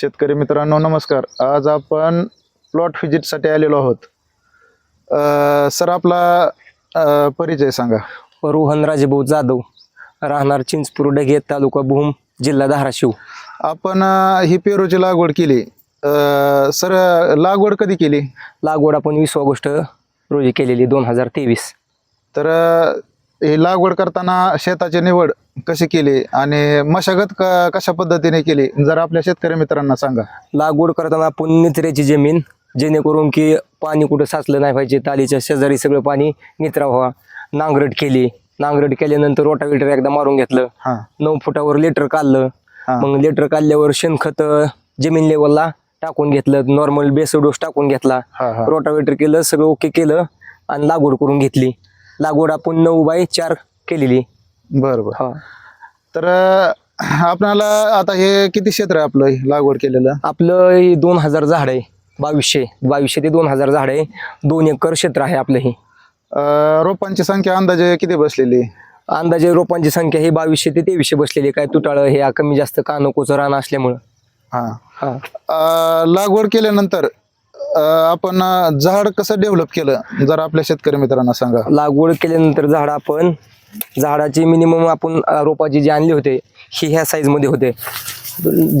शेतकरी मित्रांनो नमस्कार. आज आपण प्लॉट व्हिजिटसाठी आलेलो आहोत. सर आपला परिचय सांगा. रोहन राजेभाऊ जाधव राहणार चिंचपूर डगे तालुका भूम जिल्हा धाराशिव. आपण ही पेरूची लागवड केली. सर लागवड कधी केली? लागवड आपण वीस ऑगस्ट रोजी केलेली दोन हजार तेवीस. तर ही लागवड करताना शेताची निवड कशी केली आणि मशागत क कशा पद्धतीने केली? जर आपल्या शेतकरी मित्रांना सांगा. लागवड करताना आपण निचऱ्याची जमीन जेणेकरून की पाणी कुठं साचलं नाही पाहिजे तालीच्या शेजारी सगळं पाणी निचरा व्हावा. नांगरट केली. नांगरट केल्यानंतर रोटावेटर एकदा मारून घेतलं. हां. नऊ फुटावर लेटर काढलं. हां. मग लेटर काढल्यावर शेणखत जमीन लेवलला टाकून घेतलं. नॉर्मल बेस डोस टाकून घेतला. हां हां. रोटावेटर केलं सगळं ओके केलं आणि लागवड करून घेतली. लागवड आपण नऊ बाय चार केलेली. बरं बरं. हा. तर अ, आपणाला आता हे किती क्षेत्र आहे आपलं हे लागवड केलेलं? आपलं हे दोन हजार झाड आहे बावीसशे बावीसशे ते दोन हजार झाड आहे. दोन एकर क्षेत्र आहे आपलं हे. अ, रोपांची संख्या अंदाजे किती बसलेली? अंदाजे रोपांची संख्या ही बावीसशे ते तेवीसशे बसलेली काय तुटाळ हे कमी जास्त कानकोचं रान असल्यामुळं. हां. हा. अ, लागवड केल्यानंतर आपण झाड कसं डेव्हलप केलं? जर आपल्या शेतकरी मित्रांना सांगा. लागवड केल्यानंतर झाड आपण झाडाचे मिनिमम आपण रोपाचे जे आणले होते ही ह्या साईजमध्ये होते.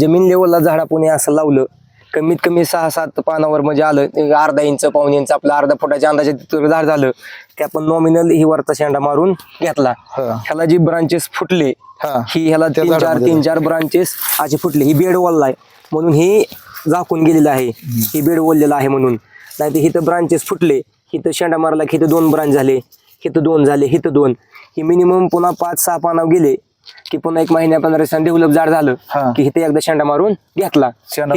जमीन लेवलला झाड आपण हे असं लावलं कमीत कमी सहा सात पानावर म्हणजे आलं अर्धा इंच पाऊन इंच आपलं अर्धा फुटाच्या अंदाजे झाड झालं ते आपण नॉमिनल ही वरचा शेंडा मारून घेतला. ह्याला जी ब्रांचेस फुटले हा. ह्याला तीन चार तीन चार ब्रांचेस असे फुटले. ही बेड वॉल आहे. म्हणून ही झाकून गेलेलं आहे. ही बेड वळलेलं आहे म्हणून. नाही तर इथं ब्रांचेस फुटले. इथं शेंडा मारला की इथं दोन ब्रांच झाले. इथं दोन झाले इथं दोन. ही मिनिमम पुन्हा पाच सहा पानाव गेले की पुन्हा एक महिन्या पंधरा दिवसांनी डेव्हलप झाड झालं. की इथं एकदा शेंडा मारून घेतला.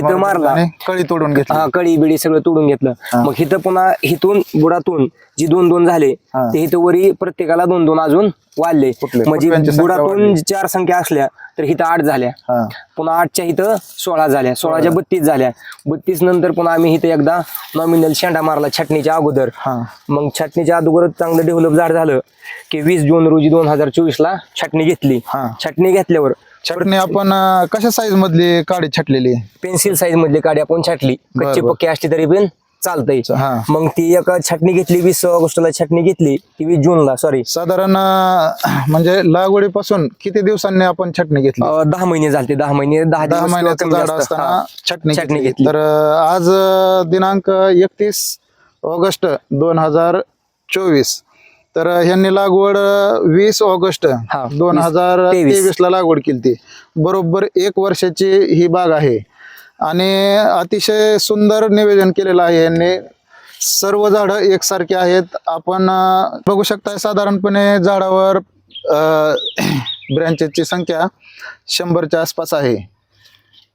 मारून मारला. कळी तोडून घेतली. हा कळी बिडी सगळं तोडून घेतलं. मग इथं पुन्हा इथून बुडातून जी दोन दोन झाले. ते इथं वरी प्रत्येकाला दोन दोन अजून वाढले. म्हणजे संख्या बुडातून वाढली. चार संख्या असल्या तर इथं आठ झाल्या. हा. पुन्हा आठच्या इथं सोळा झाल्या. सोळाच्या बत्तीस झाल्या. बत्तीस नंतर पुन्हा आम्ही इथं एकदा नॉमिनल शेंडा मारला छटणीच्या अगोदर. हा. मग छटणीच्या अगोदर चांगलं डेव्हलप झाड झालं की वीस जून रोजी दोन हजार चोवीस ला छटणी घेतली. हा. छटणी घेतल्यावर चटणी आपण अ, कशा साईज मधली काडी छाटलेली? पेन्सिल साईज मधली काडी आपण छाटली. कच्ची. पक्की असली तरी पण चालतंय हा मग ती एक छटणी घेतली वीस ऑगस्टला छटणी घेतली ती वीस जूनला सॉरी साधारण अ, म्हणजे लागवडीपासून किती दिवसांनी आपण छटणी घेतली दहा महिने झाले दहा महिने दहा दहा दिवस महिन्याचं कमी झाड जास्त. असताना हा. छटणी छटणी घेतली घेतली. तर अ, आज अ, दिनांक एकतीस ऑगस्ट दोन हजार चोवीस तर अ, ह्यांनी लागवड वीस ऑगस्ट हा, दोन वीस- हजार तेवीस. तेवीस ला लागवड केली ती बरोबर एक वर्षाची ही बाग आहे आणि अतिशय सुंदर निवेदन केलेलं आहे यांनी. सर्व झाडं एकसारखी आहेत. आपण बघू शकताय साधारणपणे झाडावर ब्रँचेसची संख्या शंभरच्या आसपास आहे.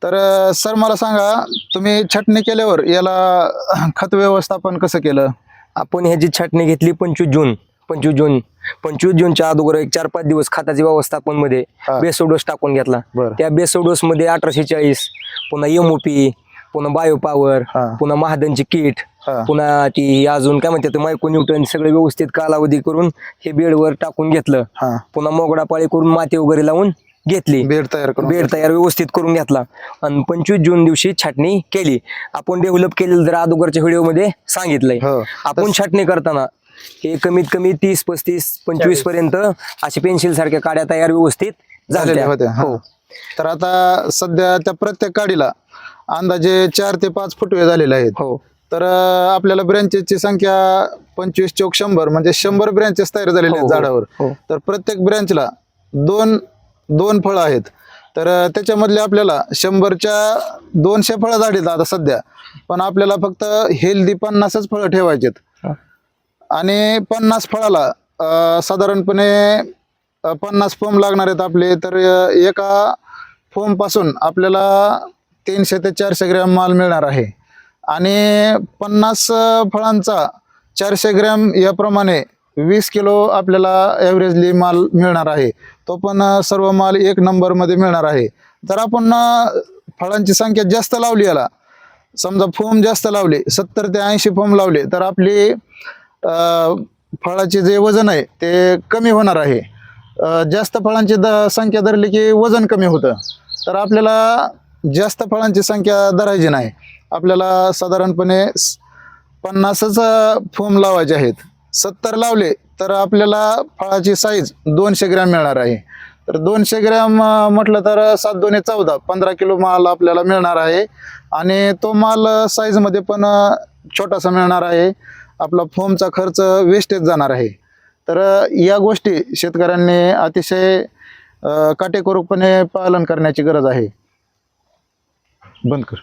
तर सर मला सांगा तुम्ही छटणी केल्यावर याला खत व्यवस्थापन कसं केलं? आपण ह्याची छाटणी घेतली पंचवीस जून पंचवीस जून पंचवीस जूनच्या अगोदर एक चार पाच दिवस खताची व्यवस्थापनमध्ये हा. बेसोडोस टाकून घेतला. त्या बेसोडोस मध्ये अठराशे चाळीस पुन्हा एमओपी पुन्हा बायो पॉवर हा. पुन्हा महादनची किट हा. पुन्हा ती अजून काय म्हणतात मायको न्यूटन सगळं व्यवस्थित कालावधी करून हे बेडवर टाकून घेतलं. हा. पुन्हा मोगडा पाळी करून माती वगैरे लावून घेतली. बेड तयार करून बेड तयार व्यवस्थित करून घेतला. आणि पंचवीस जून दिवशी छाटणी केली. आपण डेव्हलप केलेलं जर अगोदरच्या व्हिडिओमध्ये सांगितलंय. हो. आपण छाटणी करताना हे कमीत कमी तीस पस्तीस पंचवीसपर्यंत अशी पेन्सिल सारख्या काड्या तयार व्यवस्थित झालेल्या झाल्या. होत्या. हा. हो. तर आता सध्या त्या प्रत्येक काडीला अंदाजे चार ते पाच फुटवे झालेले आहेत. हो. तर अ, आपल्याला ब्रँचेसची संख्या पंचवीस चौक शंभर म्हणजे शंभर ब्रँचेस तयार झालेले हो, आहेत हो, झाडावर. हो. तर प्रत्येक ब्रँचला दोन दोन फळं आहेत. तर अ, त्याच्यामधले आपल्याला शंभरच्या दोनशे फळं झालीत आता सध्या. पण आपल्याला फक्त हेल्दी पन्नासच फळं ठेवायचेत हा. आणि पन्नास फळाला अ, साधारणपणे अ, पन्नास फोम लागणार आहेत आपले. तर अ, एका फोमपासून आपल्याला तीनशे ते चारशे ग्रॅम माल मिळणार आहे. आणि पन्नास फळांचा चारशे ग्रॅम याप्रमाणे वीस किलो आपल्याला ॲव्हरेजली माल मिळणार आहे. तो पण सर्व माल एक नंबरमध्ये मिळणार आहे. जर आपण फळांची संख्या जास्त लावली याला समजा फोम जास्त लावले सत्तर ते ऐंशी फोम लावले तर आपली फळाचे जे वजन आहे ते कमी होणार आहे. जास्त फळांची द संख्या धरली की वजन कमी होतं. तर आपल्याला जास्त फळांची संख्या धरायची नाही. आपल्याला साधारणपणे पन्नासच फोम लावायचे आहेत. सत्तर लावले तर आपल्याला फळाची साईज दोनशे ग्रॅम मिळणार आहे. तर दोनशे ग्रॅम म्हटलं तर सात दोन्ही चौदा पंधरा किलो माल आपल्याला मिळणार आहे. आणि तो माल साईजमध्ये पण छोटासा मिळणार आहे. आपला फोमचा खर्च वेस्टेज जाणार आहे. तर या गोष्टी शेतकऱ्यांनी अतिशय काटेकोरपणे पालन करण्याची गरज आहे. बंद कर.